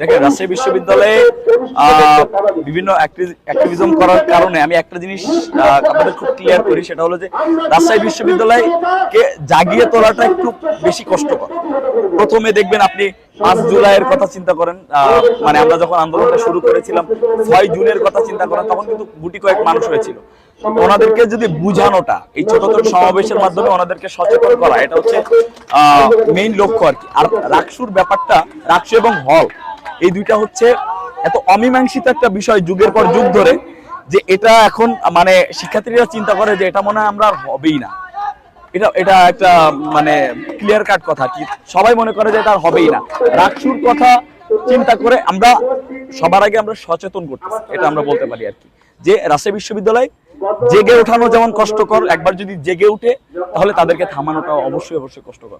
দেখেন, রাজশাহী বিশ্ববিদ্যালয়ে বিভিন্ন অ্যাক্টিভিজম করার কারণে আমি একটা জিনিস আপনাদের খুব ক্লিয়ার করি, সেটা হলো যে রাজশাহী বিশ্ববিদ্যালয়কে জাগিয়ে তোলাটা একটু বেশি কষ্টকর। প্রথমে দেখবেন আপনি পাঁচ জুলাইয়ের কথা চিন্তা করেন মানে আমরা যখন আন্দোলনটা শুরু করেছিলাম, ছয় জুনের কথা চিন্তা করেন, তখন কিন্তু গুটি কয়েক মানুষ হয়েছিল। ওনাদেরকে যদি বুঝানোটা এই ছোট ছোট সমাবেশের মাধ্যমে ওনাদেরকে সচেতন করা এটা হচ্ছে মেইন লক্ষ্য আর কি। আর রাকসুর ব্যাপারটা রাকসু এবং হল এই দুইটা হচ্ছে এত অমীমাংসিত একটা বিষয় যুগের পর যুগ ধরে যে এটা এখন মানে শিক্ষার্থীরা চিন্তা করে যে এটা মনে হয় আমরা আর হবেই না। এটা এটা একটা মানে ক্লিয়ার কাট কথা কি। সবাই মনে করে যে এটা আর হবেই না। রাকসুর কথা চিন্তা করে আমরা সবার আগে আমরা সচেতন করতেছি এটা আমরা বলতে পারি আর কি। যে রাজশাহী বিশ্ববিদ্যালয় জেগে ওঠানো যেমন কষ্টকর একবার যদি জেগে উঠে তাহলে তাদেরকে থামানোটা অবশ্যই অবশ্যই কষ্টকর।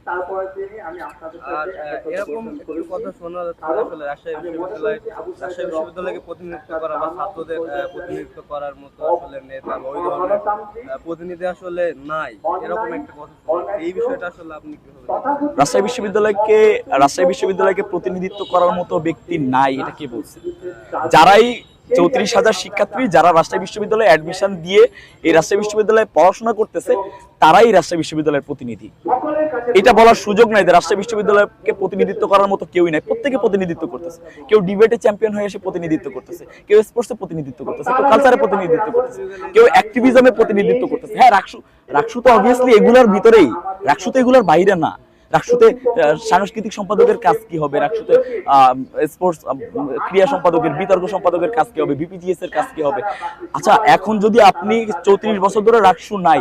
এরকম একটু কথা শোনা আসলে রাজশাহী বিশ্ববিদ্যালয় রাজশাহী বিশ্ববিদ্যালয়কে প্রতিনিধিত্ব করা বা ছাত্রদের প্রতিনিধিত্ব করার মতো আসলে নেতা ওই ধরনের প্রতিনিধি আসলে নাই। এরকম একটা কথা এই বিষয়টা আসলে আপনি রাজশাহী বিশ্ববিদ্যালয়কে রাজশাহী বিশ্ববিদ্যালয়কে প্রতিনিধিত্ব করার মতো ব্যক্তি নাই এটা কে বলছে? যারাই চৌত্রিশ হাজার শিক্ষার্থী যারা রাজশাহী বিশ্ববিদ্যালয়ে অ্যাডমিশন দিয়ে এই রাজশাহী বিশ্ববিদ্যালয়ে পড়াশোনা করতেছে, তারাই রাজশাহী বিশ্ববিদ্যালয়ের প্রতিনিধি। এটা বলার সুযোগ নাই যে রাজশাহী বিশ্ববিদ্যালয়কে প্রতিনিধিত্ব করার মতো কেউই নাই। প্রত্যেকে প্রতিনিধিত্ব করতেছে। কেউ ডিবেটে চ্যাম্পিয়ন হয়ে এসে প্রতিনিধিত্ব করতেছে, কেউ স্পোর্টসে প্রতিনিধিত্ব করতেছে, কেউ কালচারে প্রতিনিধিত্ব করতেছে, কেউ অ্যাক্টিভিজমে প্রতিনিধিত্ব করতেছে। হ্যাঁ রাকসু রাকসু তো অবভিয়াসলি এগুলোর ভিতরেই। রাকসু তো এগুলোর বাইরে না। রাকসুতে সাংস্কৃতিক সম্পাদকের কাজ কি হবে? রাকসুতে স্পোর্টস ক্রিয়া সম্পাদকের, বিতর্ক সম্পাদকের কাজ কি হবে? বিপিজিএস এর কাজ কি হবে? আচ্ছা এখন যদি আপনি চৌত্রিশ বছর ধরে রাকসু নাই,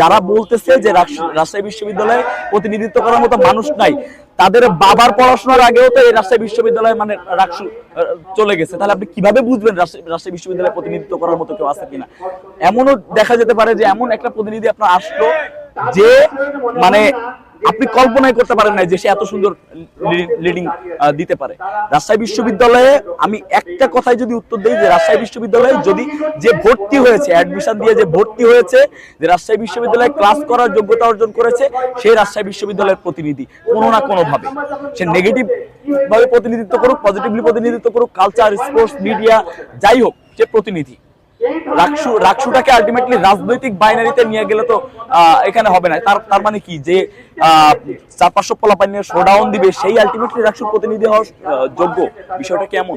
যারা বলতেছে যে রাজশাহী বিশ্ববিদ্যালয়ে প্রতিনিধিত্ব করার মতো মানুষ নাই, তাদের বাবার পড়াশোনার আগেও তো এই রাজশাহী বিশ্ববিদ্যালয়ে মানে রাকসু চলে গেছে। তাহলে আপনি কীভাবে বুঝবেন রাজশাহী বিশ্ববিদ্যালয়ে প্রতিনিধিত্ব করার মতো কেউ আছে কিনা? এমনও দেখা যেতে পারে যে এমন একটা প্রতিনিধি আপনার আসলো যে মানে আপনি কল্পনাই করতে পারেন না যে সে এত সুন্দর লিডিং দিতে পারে। রাজশাহী বিশ্ববিদ্যালয়ে আমি একটা কথাই যদি উত্তর দিই যে রাজশাহী বিশ্ববিদ্যালয়ে যদি যে ভর্তি হয়েছে অ্যাডমিশন দিয়ে যে ভর্তি হয়েছে, যে রাজশাহী বিশ্ববিদ্যালয়ে ক্লাস করার যোগ্যতা অর্জন করেছে সেই রাজশাহী বিশ্ববিদ্যালয়ের প্রতিনিধি। কোনো না কোনো ভাবে সে নেগেটিভ ভাবে প্রতিনিধিত্ব করুক পজিটিভলি প্রতিনিধিত্ব করুক কালচার স্পোর্টস মিডিয়া যাই হোক, সে প্রতিনিধি। রাকসু রাকসুটাকে আলটিমেটলি রাজনৈতিক বাইনারিতে নিয়ে গেলে তো এখানে হবে না। তার তার মানে কি? যে আহ, চার পাঁচশো পোলাপান নিয়ে শোডাউন দিবে সেই আলটিমেটলি রাকসুর প্রতিনিধি হওয়ার যোগ্য। বিষয়টা কেমন?